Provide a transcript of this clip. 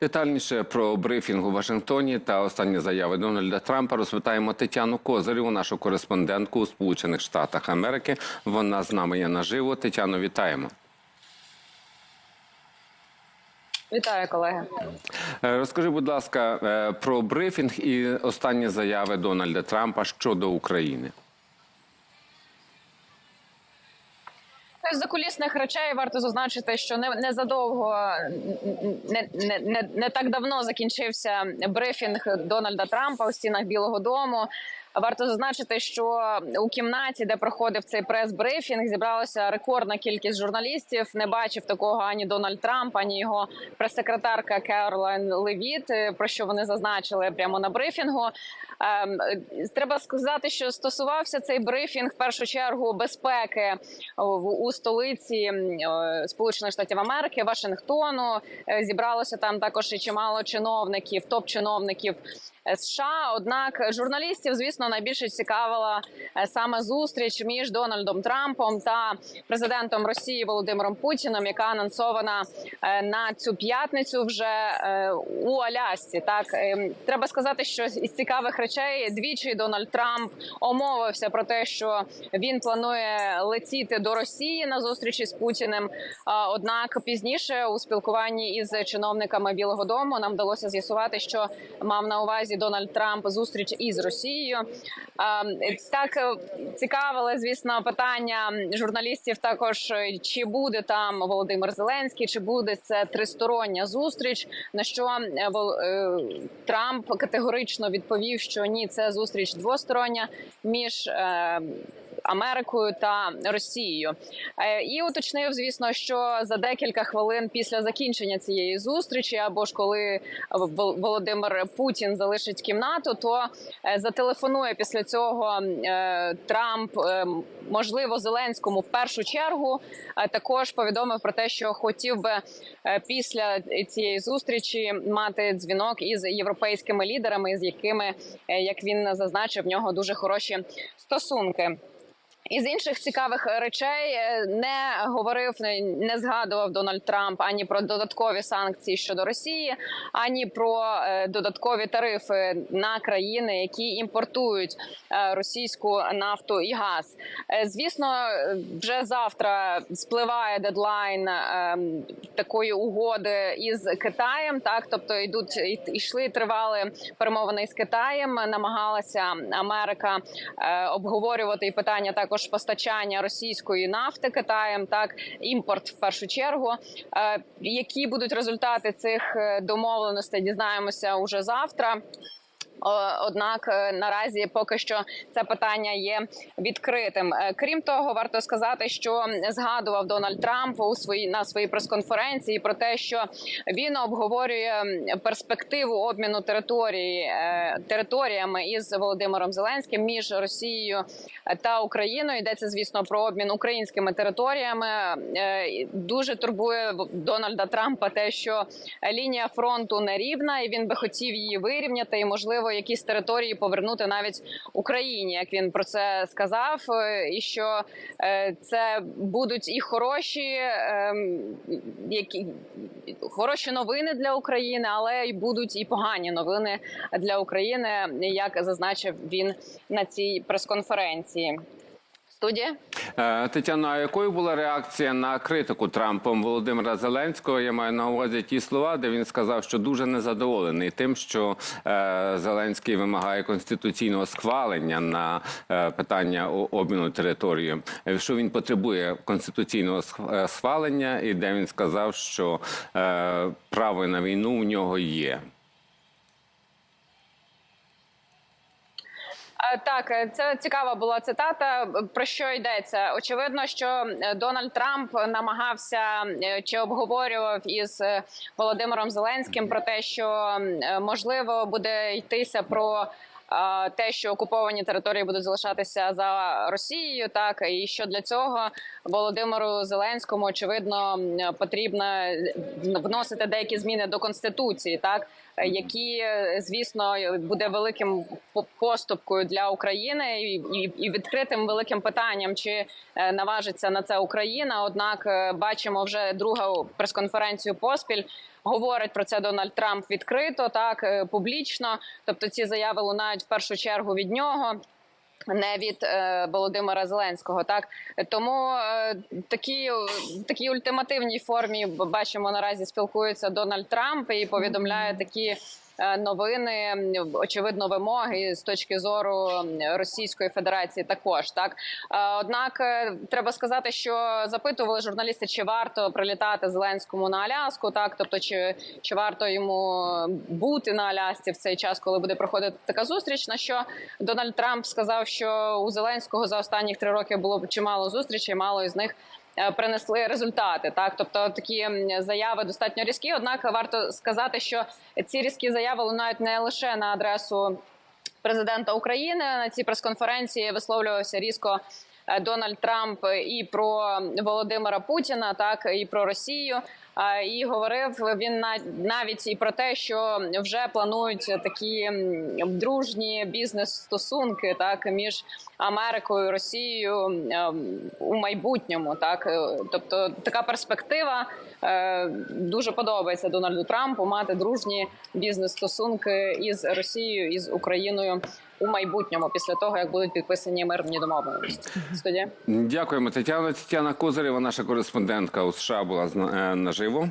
Детальніше про брифінг у Вашингтоні та останні заяви Дональда Трампа розпитаємо Тетяну Козирєву, нашу кореспондентку у Сполучених Штатах Америки. Вона з нами є наживо. Тетяно, вітаємо. Вітаю, колеги. Е, Розкажи, будь ласка, е, про брифінг і останні заяви Дональда Трампа щодо України. З закулісних речей варто зазначити, що не незадовго не, не, не, не так давно закінчився брифінг Дональда Трампа у стінах Білого Дому. Варто зазначити, що у кімнаті, де проходив цей прес-брифінг, зібралася рекордна кількість журналістів. Не бачив такого ані Дональд Трамп, ані його прес-секретарка Керолайн Левіт. Про що вони зазначили прямо на брифінгу. Ем, Треба сказати, що стосувався цей брифінг в першу чергу безпеки у столиці е, Сполучених Штатів Америки, Вашингтону. Е, Зібралося там також і чимало чиновників, топ-чиновників. США, однак журналістів, звісно, найбільше цікавила е, саме зустріч між Дональдом Трампом та президентом Росії Володимиром Путіним, яка анонсована е, на цю п'ятницю вже е, у Алясці. Так Ем, треба сказати, що із цікавих речей двічі Дональд Трамп омовився про те, що він планує летіти до Росії на зустрічі з Путіним. Однак пізніше у спілкуванні із чиновниками Білого Дому нам вдалося з'ясувати, що мав на увазі Дональд Трамп зустріч із Росією. Так е, цікавили, звісно, питання журналістів. Також е, чи буде там Володимир Зеленський, чи буде це тристороння зустріч? На що е, Трамп категорично відповів, що ні, це зустріч двостороння між. Америкою та Росією і уточнив, звісно, що за декілька хвилин після закінчення цієї зустрічі, або ж коли Володимир Путін залишить кімнату, то е, зателефонує після цього е, Трамп, е, можливо, Зеленському в першу чергу. Також повідомив про те, що хотів би після цієї зустрічі мати дзвінок із європейськими лідерами, з якими, як він зазначив, в нього дуже хороші стосунки. Із інших цікавих речей е, не говорив, не- згадував Дональд Трамп ані про додаткові санкції щодо Росії, ані про е, додаткові тарифи на країни, які імпортують е, російську нафту і газ. Е, Звісно, е, вже завтра спливає дедлайн е, такої угоди із Китаєм. Так, тобто йдуть йшли, тривали перемовини із Китаєм. Намагалася Америка е, обговорювати і питання також постачання російської нафти Китаєм, так імпорт в першу чергу. Е, Які будуть результати цих е, домовленостей? Дізнаємося уже завтра. О, Однак е, наразі поки що це питання є відкритим. Е, Крім того, варто сказати, що згадував Дональд Трамп у своїй на своїй прес-конференції про те, що він обговорює перспективу обміну території е, територіями із Володимиром Зеленським між Росією та Україною. Йдеться, звісно, про обмін українськими територіями. Е, Дуже турбує Дональда Трампа те, що лінія фронту нерівна, і він би хотів її вирівняти, і можливо якісь території повернути навіть Україні, як він про це сказав. е, І що е, це будуть і хороші, ем, які хороші новини для України, але й будуть і погані новини для України, як зазначив він на цій прес-конференції. Студія. Е, Тетяно, а якою була реакція на критику Трампом Володимира Зеленського? Я маю на увазі ті слова, де він сказав, що дуже незадоволений тим, що е, Зеленський вимагає конституційного схвалення на е, питання обміну територією. Що він потребує конституційного схвалення, і де він сказав, що право на війну у нього є. Е, Так, е, це цікава була цитата. Про що йдеться? Очевидно, що е, Дональд Трамп намагався е, чи обговорював із е, Володимиром Зеленським про те, що е, можливо буде йтися про. Те, що окуповані території будуть залишатися за Росією, так і що для цього Володимиру Зеленському очевидно потрібно вносити деякі зміни до конституції, так які, звісно, буде великим поступкою для України і відкритим великим питанням, чи е, наважиться на це Україна. Однак е, бачимо вже другу прес-конференцію поспіль. Говорить про це Дональд Трамп відкрито, так е, публічно. Тобто ці заяви лунають в першу чергу від нього. Не від е, Володимира Зеленського, так тому е, такі в такій ультимативній формі бачимо наразі спілкується Дональд Трамп і повідомляє такі новини, м, очевидно, вимоги з точки зору Російської Федерації. Також так Е, однак е, треба сказати, що запитували журналісти, чи варто прилітати Зеленському на Аляску, так тобто, чи, чи варто йому бути на Алясці в цей час, коли буде проходити така зустріч. На що Дональд Трамп сказав, що у Зеленського за останні три роки було чимало зустрічей, мало із них. Е, Принесли результати, так тобто такі заяви достатньо різкі. Однак варто сказати, що ці різкі заяви лунають не лише на адресу президента України на цій прес-конференції висловлювався різко Дональд Трамп і про Володимира Путіна, так і про Росію. І говорив він на- навіть і про те, що вже планують такі дружні бізнес-стосунки так між Америкою і Росією ем, у майбутньому. Так Е, тобто така перспектива е, дуже подобається Дональду Трампу мати дружні бізнес-стосунки із Росією і з Україною у майбутньому, після того як будуть підписані мирні домовленості. Студія. Дякуємо, Тетяна. Тетяна Козирєва, наша кореспондентка у США, була з- е, наживо.